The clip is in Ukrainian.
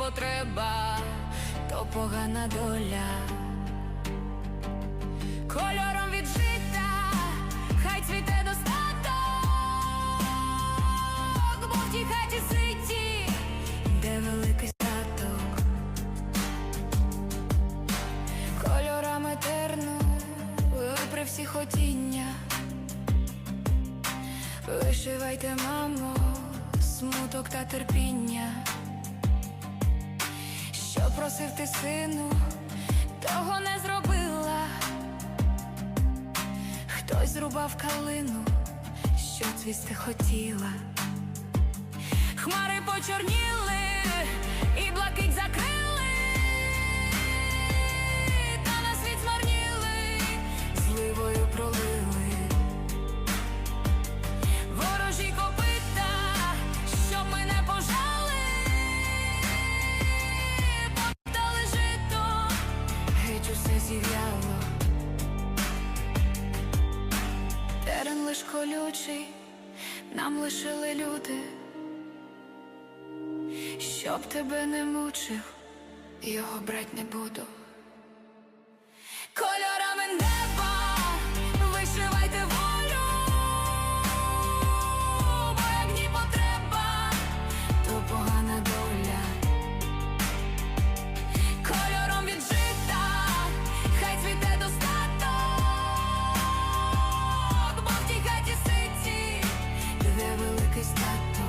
Потреба, то погана доля. Кольором віджита, хай цвіте достаток, бо в тій хаті ситі, де великий статок. Кольорами терну при всі хотіння. Вишивайте, мамо, смуток та терпіння. Просив ти сину, того не зробила. Хтось зрубав калину, що цвісти хотіла. Хмари почорніли усе зів'яло. Терен лиш колючий, нам лишили люди, щоб тебе не мучив, його брать не буду. Де великий